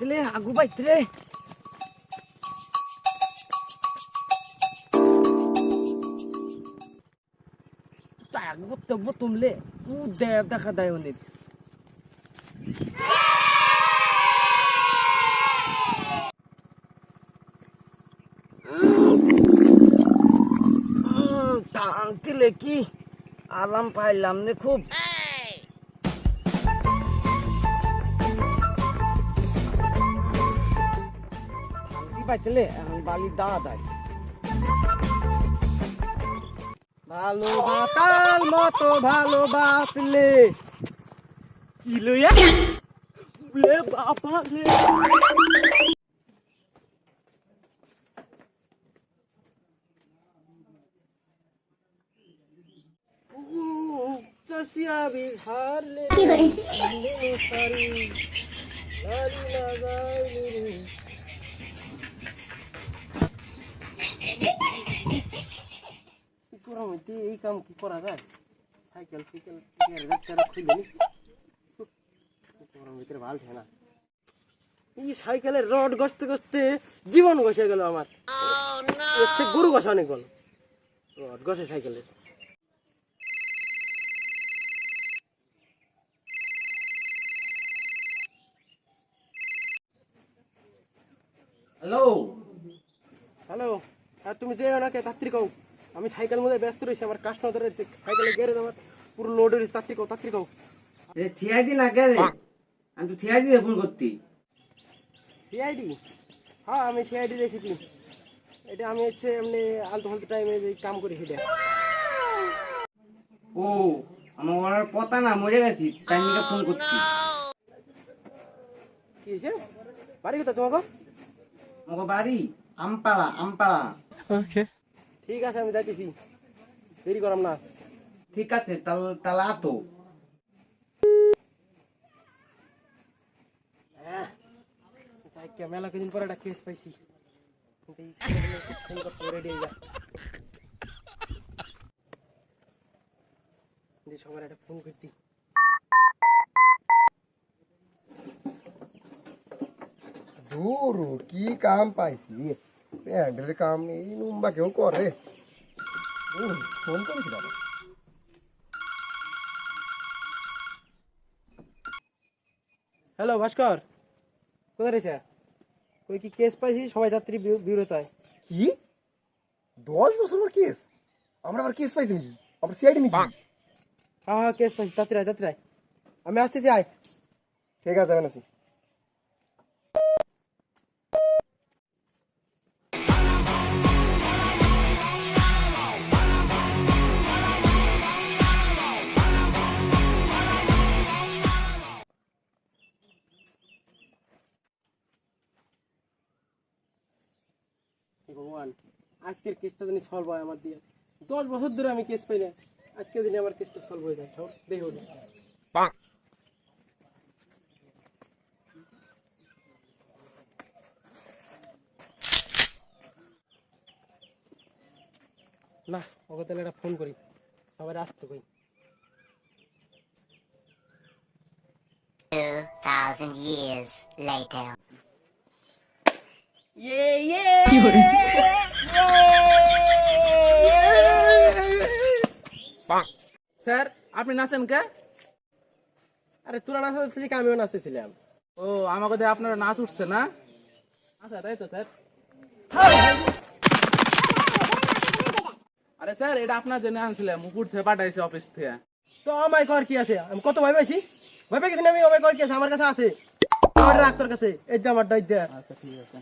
কিরে আগু করতে তুমলে উ দেব দেখা দেয় অনেক। টানতিলে কি আরাম পাইলাম নে খুব। পাইছিলে এখন দা দাই ভালো বাতাল মতো ভালো বাতলে। কি লইয়া? লে বাবা লে বিহার লে সারি লালি লাগাই রে। কি হইতে এই কাম কি করা যায়? সাইকেল সাইকেল গ্যারেজ খুলে নি। গরম ভিতরে ভালো না। এই সাইকেলের রড গসতে গসতে জীবন গসে গেল আমার। গরু গসা অনেক গেল রড গসে সাইকেলের। হ্যালো হ্যালো আর তুমি যে না কে আমি সাইকেল মধ্যে ব্যস্ত রয়েছি আমার কাস্টমার ধরে সাইকেলে গেড়ে আমার পুরো লোড রয়েছে তাত্রি কও তাত্রি কও এ থিয়াই দিন আগে আমি তো দিয়ে ফোন করতি সিআইডি হ্যাঁ আমি সিআইডি রেসিপি এটা আমি হচ্ছে এমনি আলতু ফালতু টাইমে কাম করি সেটা। ও আমার ওনার পতা না মরে গেছি তাই নিকে ফোন করছি। কি হয়েছে? বাড়ি কোথায় তোমাকে আমার বাড়ি আমপাড়া আমপাড়া। ঠিক আছে আমি যাইতেছি। দেরি করাম না। ঠিক আছে তাহলে তাহলে আতো। হ্যাঁ যাই মেলা কদিন পরে একটা কেস পাইছি। ফোন করতে রেডি হয়ে যা। দিয়ে সবার একটা ফোন করতি দূর কি কাম পাইছি প্যান্ডেলের কাম এই নুম্বা কেউ করে। ফোন করেছি বাবা। হ্যালো ভাস্কর। কোথায় রয়েছে ওই কি কেস পাইছি সবাই যাত্রী বিরোধায়। কি? দশ বছর পর কেস আমরা আবার কেস পাইছি নাকি? আমরা সিআইডি নাকি? হ্যাঁ হ্যাঁ কেস পাইছি। যাত্রী আয়। আমি আসতেছি আয়। ঠিক আছে এখন আছি আজকের কেসটা জানি সলভ হয় আমার দিয়ে। দশ বছর ধরে আমি কেস পাই না। আজকের দিনে আমার কেসটা সলভ হয়ে যায় ঠাকুর দেখো না ওকে তাহলে একটা ফোন করি। সবাই আসতে কই। 2,000 years later. স্যার আপনি নাচেন কে? আরে তোরা নাচতেছিলি কি আমিও নাচতেছিলাম ও আমাকে দিয়ে আপনার নাচ উঠছে না? আচ্ছা তাই তো স্যার। আরে স্যার এটা আপনার জন্য আনছিলাম উপর থেকে পাঠাইছে অফিস থেকে। তো আমায় কর কি আছে? আমি কত ভয় পাইছি? ভয় পাই গেছি আমি? আমায় কর কি আছে? আমার কাছে আছে। আমার রাখ তোর কাছে। এই আমার ডাই দে আচ্ছা ঠিক আছে।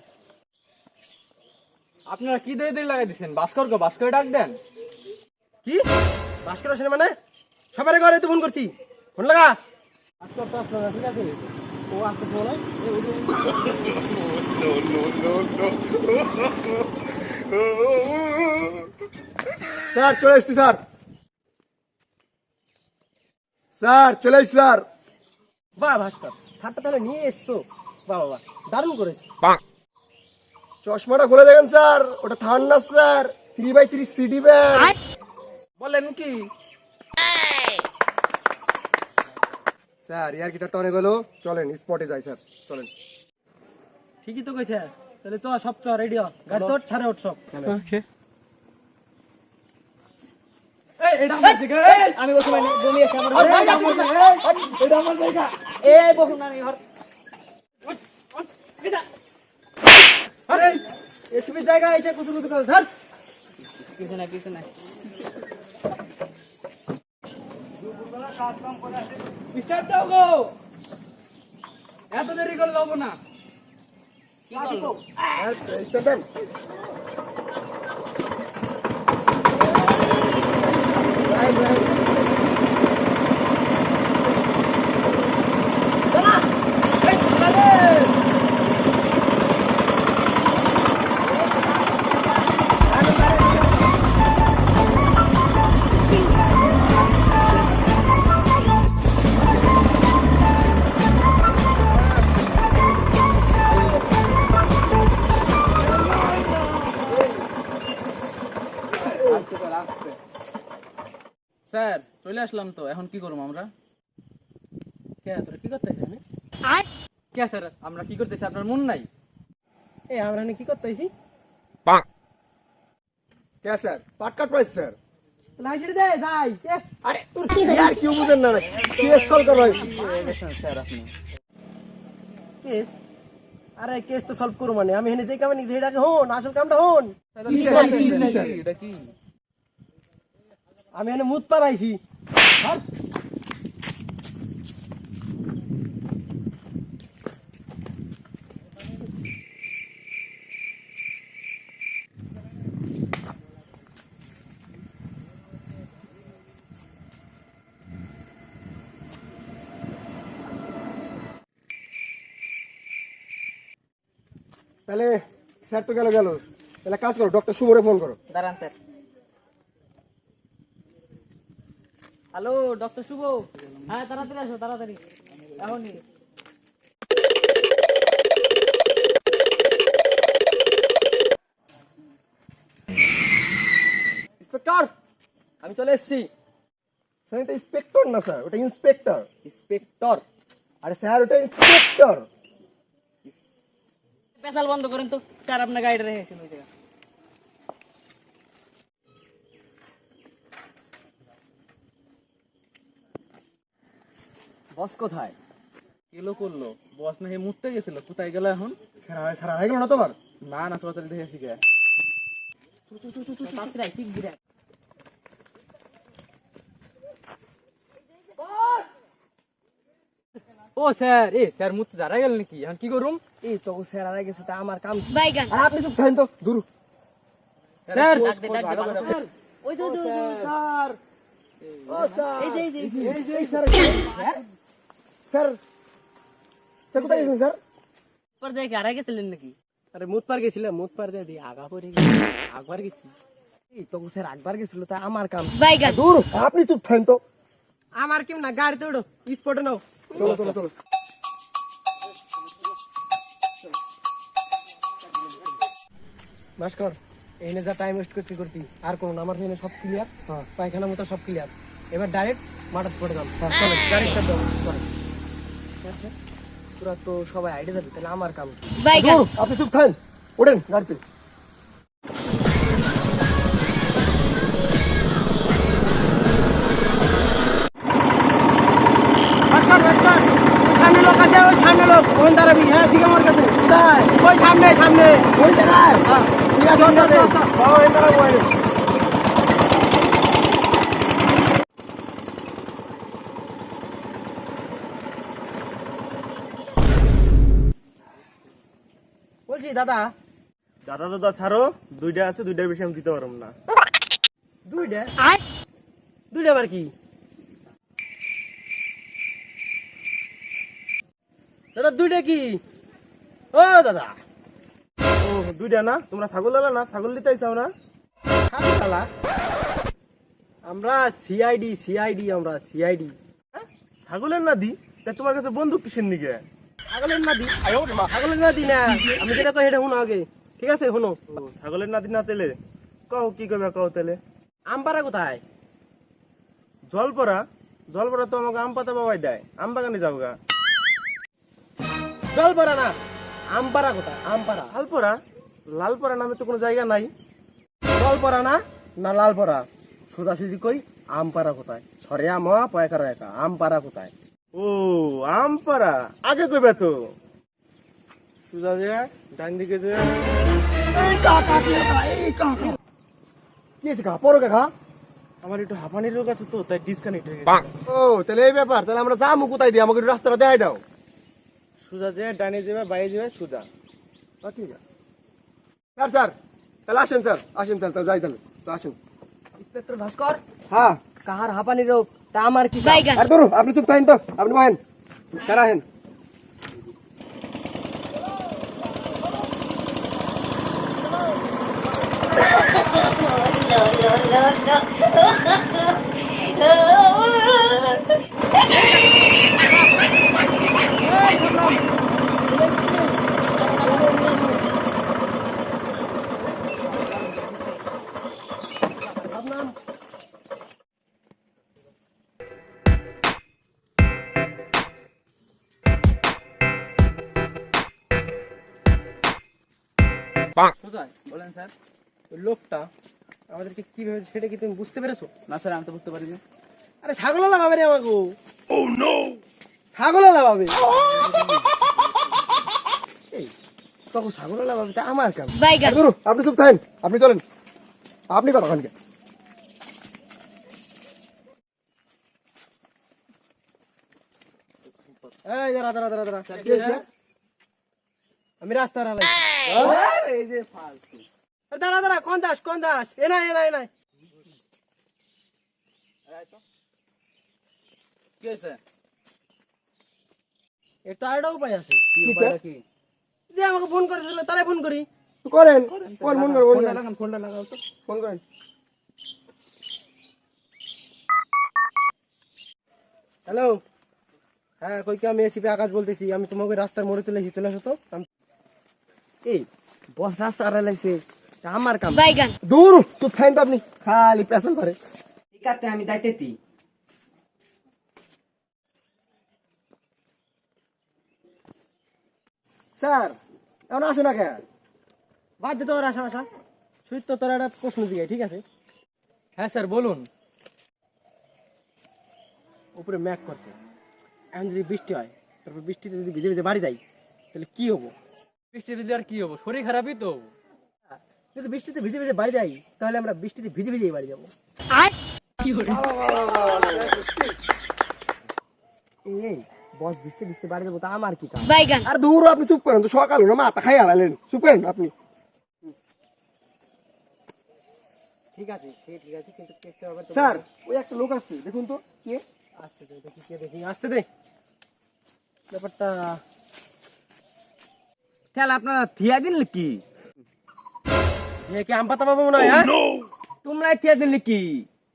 আপনারা কি দই দই লাগাই দিচ্ছেন ভাস্করকে ভাস্কর ডাক দেন। কি? ভাস্কর আসেনি মানে? সবার ঘরে তো ফোন করছি। ফোন লাগা? ভাস্কর তো আসলো না ঠিক আছে ও আসতে ফোন স্যার চলে এসছি স্যার। স্যার চলে এসছি স্যার। বাহ ভাস্কর। থারটা তাহলে নিয়ে এসছো বাহ বাবা দারুণ করেছ। চশমাটা খুলে দেখেন স্যার। ওটা থান না sir three by three CD bag বলেন কি? স্যার ইয়ার গিটার তো অনেক হলো। চলেন স্পটে যাই স্যার। চলেন। ঠিকই তো কইছে। তাহলে চ সব চ রেডিও গাড়ি তোর ঠারে উঠ সব। আমি বসে মানে জমি এসে আমার এটা আমার জায়গা এই! বসুন আমি ঘর। আরে এসবি জায়গা এসে কুচু কুচু করে ধর। কিছু না কিছু না মিস্টার টাউগো এত দেরি করলে? হব না স্যার চলে আসলাম তো এখন কি করব আমরা? কে তোর কি করতেছিস আমি কে স্যার আমরা কি করতেছি? আপনার মন নাই? এই আমরা কি করতেছি? কে স্যার? পাট কাট স্যার? লাইট দে যাই এ, আরে তোর আর কি বুঝেন না কেস সলভ করো স্যার আপনি কেস? আরে কেস তো সলভ করব মানে। আমি এখানে যে কামে নিছি সেটাকে হন আসল কামটা হন। এটা কি? আমি এখানে মুত পারাইছি তাহলে স্যার তো গেল গেল। তাহলে কাজ করো ডক্টর শুভরে ফোন করো। দাঁড়ান, স্যার। হ্যালো ডক্টর শুভ। হ্যাঁ তাড়াতাড়ি আসো তাড়াতাড়ি। এখনই। ইন্সপেক্টর আমি চলে এসেছি। স্যার এটা ইন্সপেক্টর না স্যার? ওটা ইন্সপেক্টর। ইন্সপেক্টর। আরে স্যার ওটা ইন্সপেক্টর। পেশাল বন্ধ করেন তো। স্যার আপনার গাইড রেখে ওই জায়গা বস কোথায়? কিলো করল। বস না হে মুততে গেছিল। কোথায় গেল এখন? হয়ে গেল না তোমার? না না তাড়াতাড়ি দেখে শিখে। ও স্যার এ স্যার মুত জারা গেল নাকি? এখন কি করুম? এই তো স্যার আর গেছে তা আমার কাম আর আপনি চুপ থাকেন তো দূর। স্যার স্যার ও স্যার। এই যে এই যে। স্যার। স্যার স্যার কোথায় গেছেন স্যার? পর্যায়ে হারা গেছিলেন নাকি? আরে মুত পার গেছিলাম মুত পার দিয়ে আগা পড়ে আগবার গেছি। এই তো স্যার আগবার গেছিল তা আমার কাম। Baigan. দূর। আপনি চুপ থাকেন তো। আমার কেউ না গাড়িতে উঠো স্পটে নাও। চলো চলো চলো। ভাস্কর এনে যা টাইম ওয়েস্ট করতে করছি। আর কোন আমার এখানে সব ক্লিয়ার পায়খানা মতো সব ক্লিয়ার এবার ডাইরেক্ট মাটার স্পটে যাম চলো স্যার, তোরা তো সবাই আইডিয়া যাবে তাহলে আমার কাম কি? আপনি চুপ থাকেন। ওঠেন গাড়িতে। সামনে লোক ওই সামনে লোক। ওখানে দাঁড়াবি। হ্যাঁ ঠিক আমার কাছে। কোথায়? ওই সামনে সামনে। ওই জায়গায়? ঠিক আছে চল, চল, চল, চল। বাবা এই দাঁড়াবো এই। বলছি দাদা? দাদা দাদা ছাড়ো। দুইটা আছে দুইটার বেশি আমি দিতে পারব না। দুইটা? দুইটা আবার কি? দাদা দুইটা কি? ও দাদা। ও দুইটা না? তোমরা ছাগল না? ছাগল দিতে চাও না? আমরা সিআইডি সিআইডি আমরা সিআইডি। ছাগলের না দি তা তোমার কাছে বন্দুক কিসের নিকে আগলের না দি আগলের না আমি যেটা তো হেঁটে শুনো আগে। ঠিক আছে শুনো। ছাগলের নাতি না তেলে? কও কি করবে কও তেলে? আমপাড়া কোথায়? জল পড়া তো আমাকে আম পাতা বাবাই দেয়। আম বাগানে যাব গা। জলপড়া না আমপাড়া কোথায়? আমপাড়া। লালপরা লালপরা নামে তো কোনো জায়গা নাই। জল পড়া না না লাল পড়া সোজাসুজি কই আমপাড়া কোথায়? সরে আম পয়কার একা। আমপাড়া কোথায়? ও আমপাড়া। আগে কইবে তো সুজা যে ডান দিকে যে। এই কাকা কি এই কাকা। কি আছে কাকা? পড়ো কাকা। আমার একটু হাঁপানির রোগ আছে তো তাই ডিসকানেক্ট হয়ে গেছে। ও তাহলে এই ব্যাপার তাহলে আমরা যাব কোথায় দিয়ে? আমাকে একটু রাস্তাটা দেখাই দাও। সুজা যে ডানে যাবে বাইরে যাবে সুজা। বাকি যা স্যার স্যার তাহলে আসেন স্যার। আসেন স্যার তাহলে যাই তাহলে। তো আসুন। ইন্সপেক্টর ভাস্কর হ্যাঁ। কাহার হাঁপানি রোগ? তা আমার কি কাম? Baigan. আর ধরো আপনি চুপ থাকেন তো আপনি বহেন স্যার আহেন বলেন স্যার। ওই লোকটা আমাদেরকে কি ভেবেছে সেটা কি তুমি বুঝতে পেরেছ? না স্যার আমি তো বুঝতে পারিনি। আরে ছাগল লাভাবে রে আমাকে ও নো ছাগল লাভাবে তখন ছাগল লাভাবে তা আমার আর আপনি চুপ থাকেন আপনি চলেন। আপনি কথা খানকে এই দাঁড়া দাঁড়া দাঁড়া দাঁড়া? আমি রাস্তা এই যে ফালতু। আরে দাঁড়া দাঁড়া কোন দাস কোন দাস? এ নাই এ নাই এ নাই। কি হয়েছে? এর তো আরেকটা উপায় আছে। কি কি উপায়টা কি? যে আমাকে ফোন করেছিল তারাই ফোন করি। করেন। কোন মন করেন ফোন ফোনটা করেন। লাগান ফোনটা লাগাও তো। ফোন করেন। হ্যালো। হ্যাঁ কই কি আমি এসিপি আকাশ বলতেছি। আমি তোমাকে রাস্তার মোড়ে চলে এসেছি। চলে আসো তো। এই বস রাস্তা তা আমার কাম। Baigan. দূর থাকেন তো আপনি। খালি পেছন করে। ঠিক আছে আমি দাইতেছি স্যার এখন আসে না কেন? বাদ দে তোর আশা আশা সুইট তো তোর একটা প্রশ্ন দিয়ে ঠিক আছে? হ্যাঁ স্যার বলুন। উপরে ম্যাক করছে। এখন যদি বৃষ্টি হয় তারপর বৃষ্টিতে যদি ভিজে ভিজে বাড়ি দেয় তাহলে কি হব? বৃষ্টি দিলে আর কি হব? শরীর খারাপই তো। যদি বৃষ্টিতে ভিজে ভিজে বাড়ি যাই তাহলে আমরা বৃষ্টিতে ভিজে ভিজেই বাড়ি যাব। বস ভিজতে ভিজতে বাড়ি যাব তা আমার কি কাম আর দূর আপনি চুপ করেন তো সকাল হলো মাথা খাই আলালেন। চুপ করেন আপনি। ঠিক আছে সে ঠিক আছে কিন্তু কেসটা আবার স্যার ওই একটা লোক আসছে দেখুন তো। কে? আসতে দে দেখি কে দেখি আসতে দে। ব্যাপারটা তাহলে আপনারা থিয়া দিন কি? এ কি আম পাতা পাবো মনে হয় হ্যাঁ? তোমরা থিয়া দিন কি?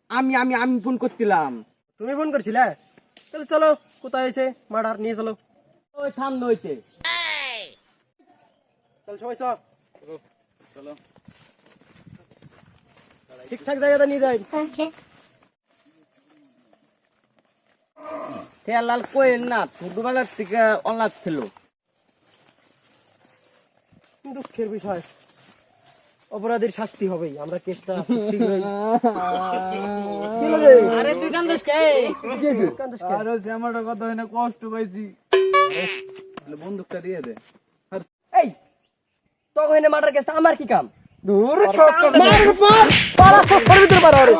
আমি আমি আমি ফোন করছিলাম। তুমি ফোন করছিলে? তাহলে চলো কোথায় হয়েছে? মার্ডার নিয়ে চলো। ওই থাম নইতে চল সবাই চল। চলো ঠিকঠাক জায়গাটা নিয়ে যাই. লাল কোয়েল না ছোটবেলার থেকে অনলাভ ছিল। দুঃখের বিষয়। অপরাধীর শাস্তি হবেই আমরা কেসটা খুব শীঘ্রই কি আরে তুই কান্দস কে? কি কে? আরে জামাটা কত হয় না কষ্ট পাইছি। বন্দুকটা দিয়ে দে। এই তখন এনে মার্ডার কেস আমার কি কাম? দূর সব মার ভিতরে ভিতরে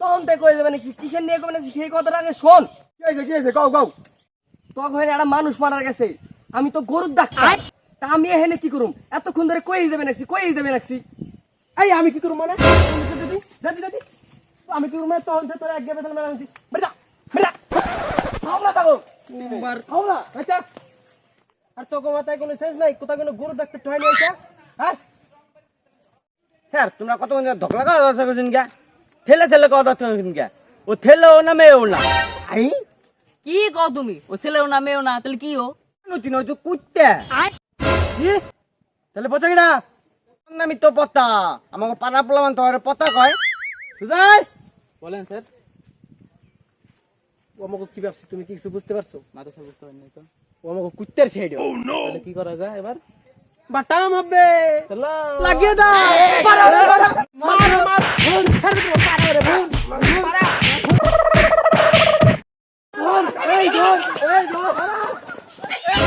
তখন তে কই যাবে নাকি? কিসের নিয়ে কবে নাকি? সেই কথাটা আগে শোন। কি হয়েছে কি হয়েছে? গাও গাও তখন একটা মানুষ মারা গেছে। আমি তো গরুর ডাক্তার। তা আমি এখানে কি করুম? এতক্ষণ ধরে কই যাবে নাকি? কই যাবে নাকি? এই আমি কি করুম মানে? দাদি দাদি দাদি। আমি কি করব মানে? তখন তোর এক গেবে মানে আমি বেটা বেটা খাও না তাগো বার খাও না আচ্ছা আর তোকে মাথায় কোনো সেন্স নাই? কোথায় কোনো গরু দেখতে টয় নাই আচ্ছা হ্যাঁ? স্যার তোমরা কত ধকলা কথা করছেন গা? ঠেলে ঠেলে কথা করছেন গা? ও ঠেলেও না মেয়েও না? আই? কি কও তুমি? ও ছেলেও না মেয়েও না তাহলে কি ও? নতি নয় তো কুত্তে তাহলে পচা কিনা নামি তো পতা আমাকে পাড়া পোলামান তো পতা কয় বলেন স্যার ও আমাকে কি ভাবছি তুমি কি কিছু বুঝতে পারছ না তো বুঝতে পারিনি তো ও আমাকে কুত্তের সাইড তাহলে কি করা যায় এবার বাটাম হবে লাগিয়ে দাও